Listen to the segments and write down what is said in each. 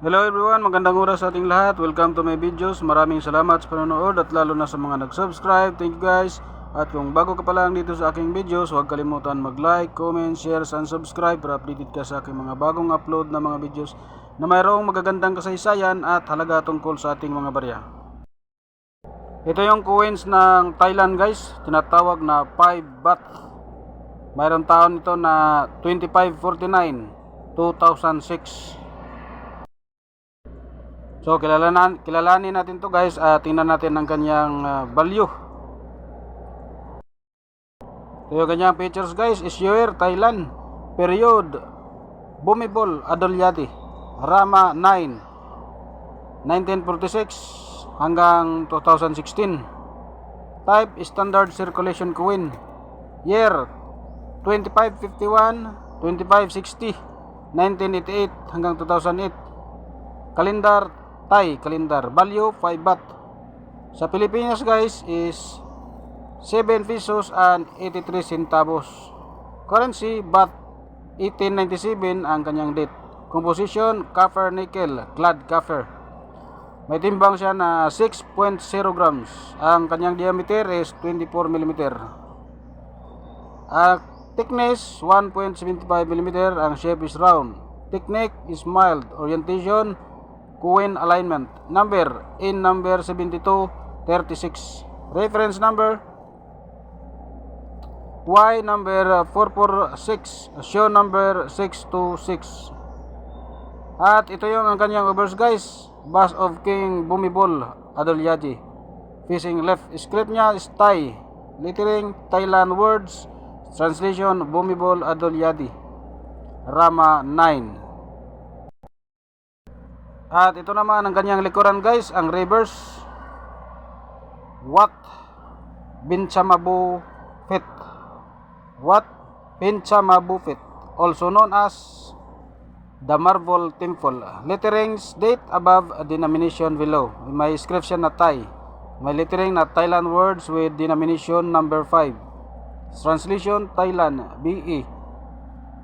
Hello everyone, magandang oras sa ating lahat. Welcome to my videos. Maraming salamat sa panonood at lalo na sa mga nag-subscribe. Thank you guys. At kung bago ka pa lang dito sa aking videos, huwag kalimutan mag-like, comment, share, and subscribe para updated ka sa aking mga bagong upload na mga videos na mayroong magagandang kasaysayan at halaga tungkol sa ating mga barya. Ito yung coins ng Thailand guys, tinatawag na 5 baht. Mayroong taon ito na 2549, 2006. So kilalanan, kilalanin natin to guys at tingnan natin ang kanyang ah, value. Ito yung kanyang features guys, is year Thailand, period, Bumibol, Adolyati, Rama 9, 1946 hanggang 2016. Type, standard circulation coin. Year, 2551, 2560, 1988 hanggang 2008. Kalendar, Thai kalendar. Value 5 baht. Sa Pilipinas guys is 7 pesos and 83 centavos. Currency baht 1897 ang kanyang date. Composition copper nickel clad copper. May timbang siya na 6.0 grams. Ang kanyang diameter is 24 mm. Ang thickness 1.75 mm. Ang shape is round. Technique is mild. Orientation Coin alignment. Number in number 7236. Reference number Y number 446. Show number 626. At ito yung ang kanyang overs guys. Bass of King Bumibol Adolyaji. Facing left. Script niya is Thai. Lettering Thailand words. Translation Bumibol Adolyadi. Rama 9. At ito naman ang kanyang likuran guys, ang reverse. What Binchamabu Fit. What Binchamabu Fit. Also known as the Marvel Temple. Letterings date above denomination below. May inscription na Thai. May lettering na Thailand words with denomination number 5. Translation Thailand BE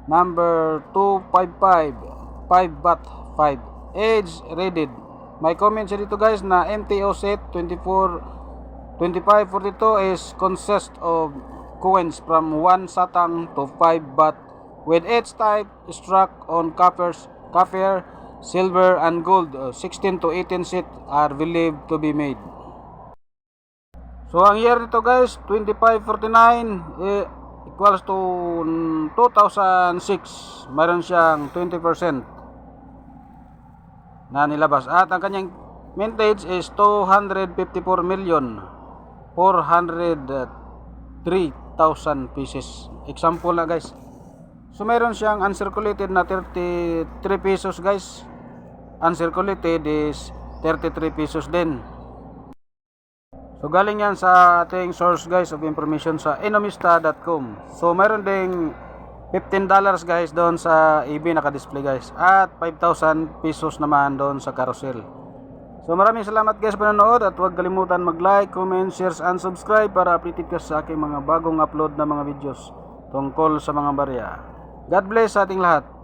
number 255 5 baht 5 age rated. May comment siya dito guys na MTO set 24 2542 is consist of coins from 1 satang to 5 baht with each type struck on coppers copper silver and gold. Uh, 16 to 18 set are believed to be made. So ang year nito guys, 2549 eh, equals to 2006. Mayroon siyang 20% na nilabas. At ang kanyang mintage is 254 million 403,000 pieces. Example na guys. So mayroon siyang uncirculated na 33 pesos guys. Uncirculated is 33 pesos din. So galing yan sa ating source guys of information sa enomista.com. So mayroon ding 15 dollars guys doon sa EB naka-display guys at 5,000 pesos naman doon sa carousel. So maraming salamat guys panonood at huwag kalimutan mag-like, comment, share and subscribe para updated ka sa aking mga bagong upload na mga videos tungkol sa mga barya. God bless sa ating lahat.